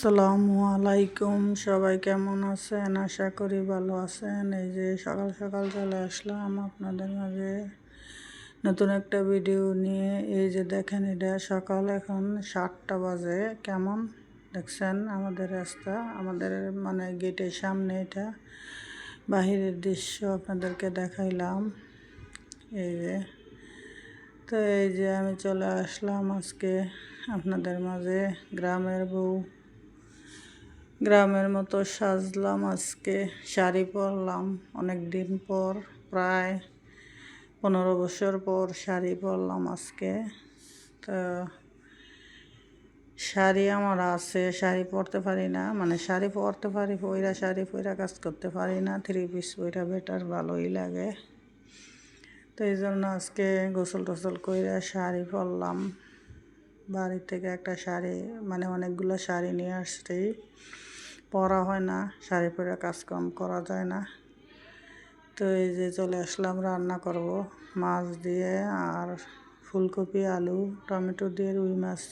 আসসালামু আলাইকুম। সবাই কেমন আছেন? আশা করি ভালো আছেন। এই যে সকাল সকাল চলে আসলাম আপনাদের মাঝে নতুন একটা ভিডিও নিয়ে। এই যে দেখেন এটা সকাল এখন সাতটা বাজে। কেমন দেখছেন আমাদের রাস্তা? আমাদের মানে গেটের সামনে এটা। বাহিরের দৃশ্য আপনাদেরকে দেখাইলাম। এই যে। তো এই যে আমি চলে আসলাম আজকে আপনাদের মাঝে। গ্রামের বউ গ্রামের মতো সাজলাম আজকে। শাড়ি পরলাম অনেক দিন পর, প্রায় পনেরো বছর পর শাড়ি পরলাম আজকে। তো শাড়ি আমার আছে, শাড়ি পরতে পারি না। মানে শাড়ি পরতে পারি, পইরা শাড়ি পইরা কাজ করতে পারি না। থ্রি পিস পইরা বেটার ভালোই লাগে। তো এই জন্য আজকে গোসল টোসল কইরা শাড়ি পরলাম। বাড়ি থেকে একটা শাড়ি মানে অনেকগুলো শাড়ি নিয়ে আসছি। পরা হয় না, শাড়ি পরে কাজকাম করা যায় না। তো এই যে চলে আসলাম, রান্না করব। মাছ দিয়ে আর ফুলকপি, আলু, টমেটো দিয়ে রুই মাছ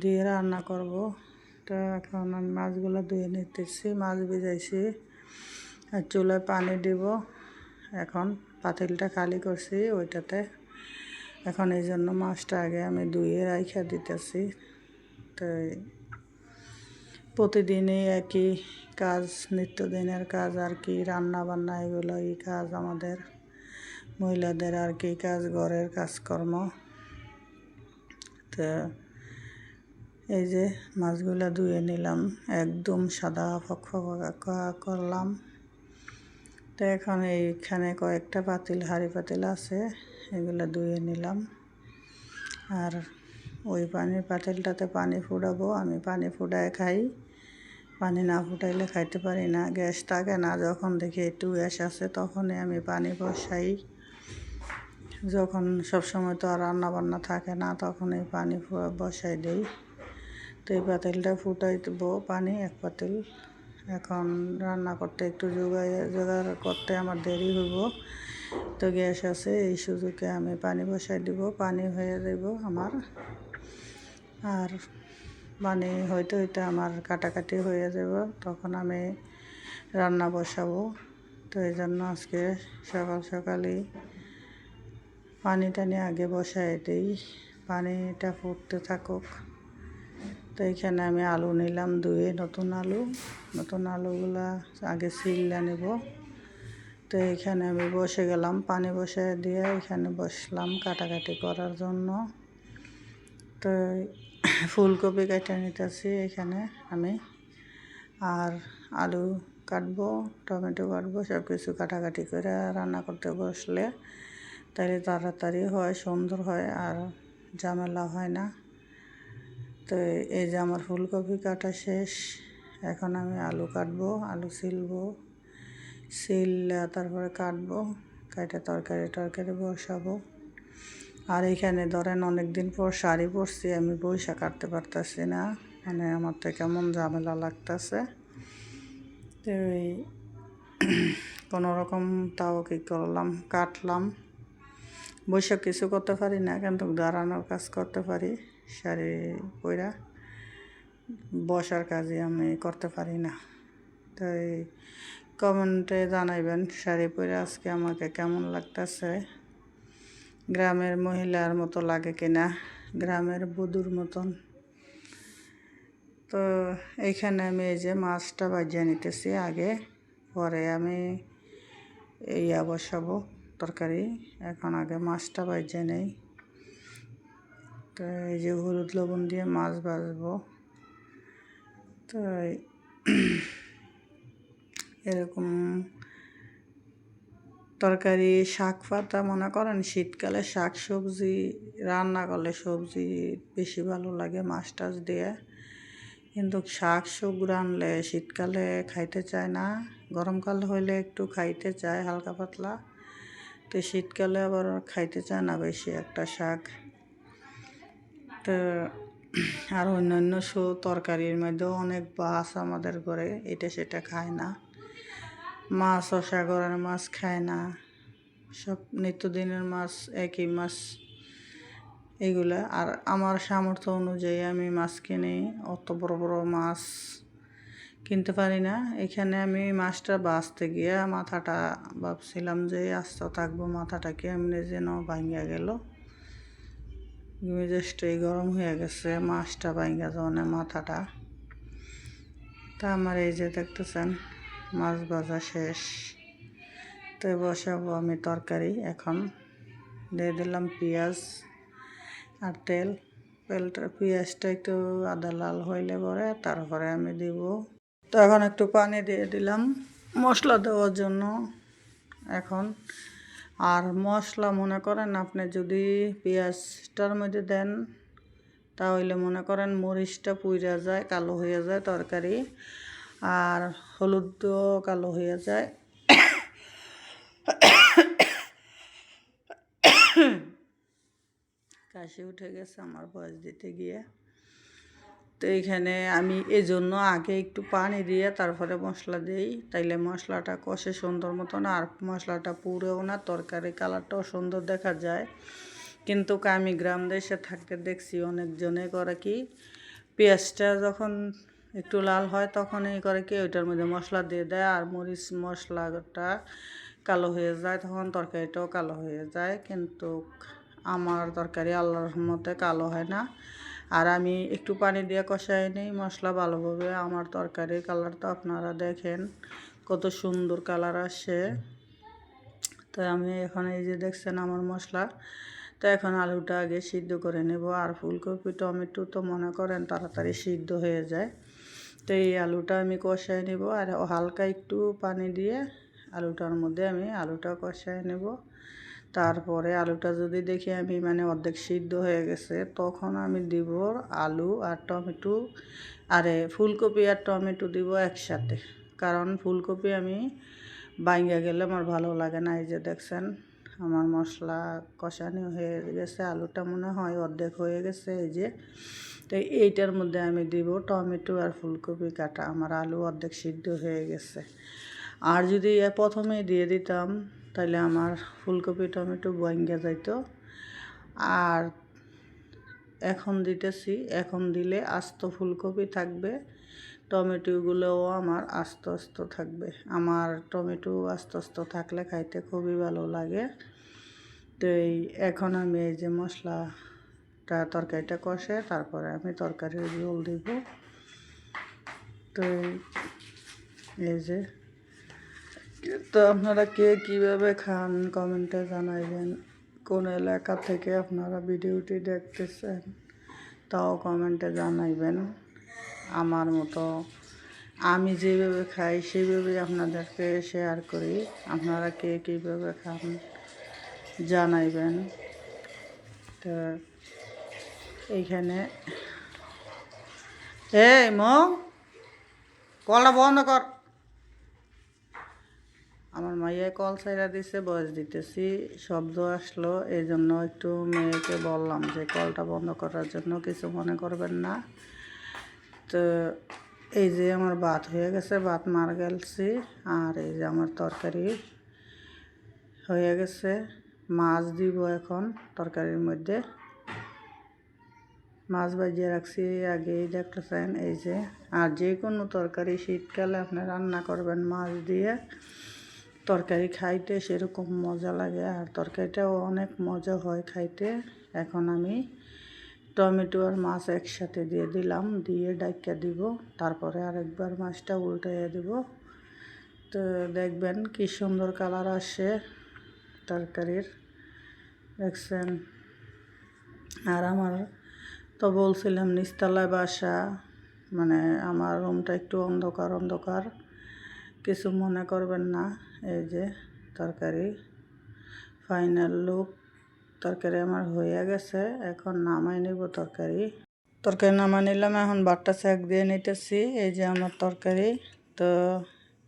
দিয়ে রান্না করব। তো এখন আমি মাছগুলো ধুয়ে নিতেছি, মাছ ভিজাইছি। আর চুলায় পানি দিব। এখন পাতিলটা খালি করছি ওইটাতে। এখন এই জন্য মাছটা আগে আমি ধুয়ে রাইখা দিতেছি। তো প্রতিদিনই একই কাজ, নিত্যদিনের কাজ, আর কি রান্না বান্না এগুলো এই কাজ আমাদের মহিলাদের, আর কি কাজ, ঘরের কাজকর্ম। তো এই যে মাছগুলো ধুয়ে নিলাম, একদম সাদা ফক করলাম। তো এখন এইখানে কয়েকটা পাতিল, হাঁড়ি পাতিল আছে, এগুলো ধুয়ে নিলাম। আর ওই পানির পাতিলটাতে পানি ফুটাবো, আমি পানি ফুটায় খাই। পানি না ফুটাইলে খাইতে পারি না। গ্যাস থাকে না। যখন দেখি একটু গ্যাস আছে, তখনই আমি পানি বসাই। যখন সবসময় তো আর রান্না বান্না থাকে না তখন এই পানি বসাই দিই। তো এই পাতিলটা ফুটাই দেবো পানি, এক পাতিল। এখন রান্না করতে একটু জোগাই জোগাড় করতে আমার দেরি হইব। তো গ্যাস আছে, এই সুযোগে আমি পানি বসাই দিব। পানি হয়ে দেব আমার। আর মানে হয়তো এটা আমার কাটাকাটি হয়ে যাব, তখন আমি রান্না বসাবো। তো এই জন্য আজকে সকাল সকালই পানি টানি আগে বসাই দিই, পানিটা ফুটতে থাকুক। তো এখানে আমি আলু নিলাম ধুয়ে নতুন আলু। নতুন আলুগুলা আগে সিললে নেব। তো এখানে আমি বসে গেলাম, পানি বসে দিয়ে এখানে বসলাম কাটাকাটি করার জন্য। তো ফুলকপি কেটে নিতেছি এখানে আমি। আর আলু কাটবো, টমেটো কাটবো সব কিছু কাটাকাটি করে রান্না করতে বসলে তাহলে তাড়াতাড়ি হয়, সুন্দর হয় আর ঝামেলা হয় না। তো এই যে আমার ফুলকপি কাটা শেষ, এখন আমি আলু কাটবো, আলু সিলবো, সিল, তারপরে কাটবো, কাটে তরকারি টরকারি বসাবো। আর এখানে ধরেন অনেক দিন পর শাড়ি পরছি, আমি বৈশা কাটতে পারতেছি না। মানে আমার তো কেমন ঝামেলা লাগতেছে। তো এই কোনো রকম তাও কী করলাম, কাটলাম। বৈশাখ কিছু করতে পারি না, কিন্তু দাঁড়ানোর কাজ করতে পারি, শাড়ি পইরা। বসার কাজে আমি করতে পারি না। তাই কমেন্টে জানাইবেন, শাড়ি পরে আজকে আমাকে কেমন লাগতেছে। গ্রামের মহিলার মতো লাগে কিনা, গ্রামের বধুর মতন। তো এইখানে আমি এই যে মাছটা বাজিয়ে নিতেছি আগে, পরে আমি ইয়া বসাবো তরকারি। এখন আগে মাছটা বাজিয়ে নেই। তো এই যে হলুদ লবণ দিয়ে মাছ ভাজবো। তো এরকম তরকারি, শাক পাতা মনে করেন শীতকালে শাক সবজি, রান্না করলে সবজি বেশি ভালো লাগে, মাছ টাছ দিয়ে। কিন্তু শাক সব রানলে শীতকালে খাইতে চায় না, গরমকাল হইলে একটু খাইতে চায় হালকা পাতলা। তো শীতকালে আবার খাইতে চায় না বেশি একটা শাক। তো আর অন্যান্য তরকারির মধ্যেও অনেক বাস আমাদের ঘরে, এটা সেটা খায় না। মাছও সাগরের মাছ খায় না। সব নিত্যদিনের মাছ, একই মাছ এইগুলা আর আমার সামর্থ্য অনুযায়ী আমি মাছ কিনি, অত বড় বড় মাছ কিনতে পারি না। এখানে আমি মাছটা বাঁচতে গিয়ে মাথাটা ভাবছিলাম যে, আস্ত থাকব, মাথাটাকে এমনি যেন ভাঙ্গা গেল। মেজাজটাই গরম হয়ে গেছে, মাছটা ভাঙ্গা যাওয়ানে মাথাটা। তা আমার এই যে দেখতেছেন মাছ ভাজা শেষ। তো বসাবো আমি তরকারি এখন। দিয়ে দিলাম পেঁয়াজ আর তেল। তেলটা, পেঁয়াজটা একটু আদা লাল হইলে পরে তারপরে আমি দিব। তো এখন একটু পানি দিয়ে দিলাম মশলা দেওয়ার জন্য। এখন আর মশলা মনে করেন আপনি যদি পেঁয়াজটার মধ্যে দেন, তাহলে মনে করেন মরিচটা পুইরা যায়, কালো হয়ে যায় তরকারি। আর হলুদও কালো হয়ে যায়। কাশি উঠে গেছে, আমার বয়স দিতে গিয়ে। তো এইখানে আমি এই জন্য আগে একটু পানি দিয়ে তারপরে মশলা দিই। তাইলে মশলাটা কষে সুন্দর মতন, আর মশলাটা পুরেও না তরকারি কালারটাও সুন্দর দেখা যায়। কিন্তু আমি গ্রাম দেশে থাকতে দেখছি অনেকজনে করে কি, পেঁয়াজটা যখন একটু লাল হয়, তখন এই করে কি ওইটার মধ্যে মশলা দিয়ে দেয় আর মরিচ মশলাটা কালো হয়ে যায়, তখন তরকারিটাও কালো হয়ে যায়। কিন্তু আমার তরকারি আল্লাহর মতে কালো হয় না। আর আমি একটু পানি দিয়ে কষাই নিই, মশলা ভালোভাবে। আমার তরকারির কালার তো আপনারা দেখেন, কত সুন্দর কালার আসে। তো আমি এখন এই যে দেখছেন আমার মশলা, তো এখন আলুটা আগে সিদ্ধ করে নেব। আর ফুলকপি, টমেটো তো মনে করেন তাড়াতাড়ি সিদ্ধ হয়ে যায়। তো এই আলুটা আমি কষাই নেব আর হালকা একটু পানি দিয়ে আলুটার মধ্যে আমি আলুটা কষাই নেব। তারপরে আলুটা যদি দেখি আমি মানে অর্ধেক সিদ্ধ হয়ে গেছে, তখন আমি দিব আলু আর টমেটো, আরে ফুলকপি আর টমেটো দিব একসাথে। কারণ ফুলকপি আমি বাইঙ্গা গেলে আমার ভালো লাগে না, এই যে দেখছেন আমার মশলা কষানি হয়ে গেছে, আলুটা মনে হয় অর্ধেক হয়ে গেছে, এই যে তো এইটার মধ্যে আমি দিব টমেটো আর ফুলকপি কাটা। আমার আলু অর্ধেক সিদ্ধ হয়ে গেছে। আর যদি প্রথমেই দিয়ে দিতাম তাহলে আমার ফুলকপি, টমেটো বঙ্গে যাইতো। আর এখন দিতেছি, এখন দিলে আস্ত ফুলকপি থাকবে। টমেটোগুলোও আমার আস্ত আস্ত থাকবে। আমার টমেটো আস্ত আস্ত থাকলে খাইতে খুবই ভালো লাগে। তো এই এখন আমি এই যে মশলাটা তরকারিটা কষে, তারপরে আমি তরকারির ঝোল দিব। তো এই যে, তো আপনারা কে কীভাবে খান কমেন্টে জানাইবেন। কোন এলাকা থেকে আপনারা ভিডিওটি দেখতেছেন, তাও কমেন্টে জানাইবেন। আমার মতো আমি যেভাবে খাই সেইভাবে আপনাদেরকে শেয়ার করি। আপনারা কে কীভাবে খান জানাইবেন। তো এইখানে। এই মো, কলটা বন্ধ কর। আমার মাইয়া কল সাইরা দিছে বয়স দিতেছি, শব্দ আসলো এই জন্য একটু মেয়েকে বললাম যে কলটা বন্ধ করার জন্য কিছু মনে করবেন না। তো এই যে আমার ভাত হয়ে গেছে, ভাত মার গেলছি, আর এই যে আমার তরকারি হয়ে গেছে। মাছ দিব এখন তরকারির মধ্যে। মাছ ভাজিয়ে রাখছি। আগেই দেখতেছেন এই যে। আর যে কোনো তরকারি শীতকালে আপনি রান্না করবেন মাছ দিয়ে, তরকারি খাইতে সেরকম মজা লাগে। আর তরকারিটাও অনেক মজা হয় খাইতে। এখন আমি টমেটো আর মাছ একসাথে দিয়ে দিলাম, দিয়ে ডাইকা দিব। তারপরে আরেকবার মাছটা উল্টাইয়া দিব। তো দেখবেন কি সুন্দর কালার আসে তরকারির। দেখছেন? আর আমার তো বলছিলাম নিচতলায় বাসা মানে আমার রুমটা একটু অন্ধকার অন্ধকার। কিছু মনে করবেন না, এই যে তরকারি। ফাইনাল লুক তরকারি আমার হয়ে গেছে, এখন নামাই নেব তরকারি। তরকারি নামাই নিলাম, এখন বাটটা শাক দিয়ে নিতেছি, এই যে আমার তরকারি। তো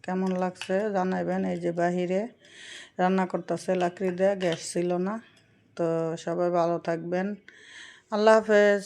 কেমন লাগছে জানাইবেন, এই যে বাহিরে রান্না করতেছে লাকড়ি দেয়া, গ্যাস ছিল না। তো সবাই ভালো থাকবেন। আল্লাহ হাফেজ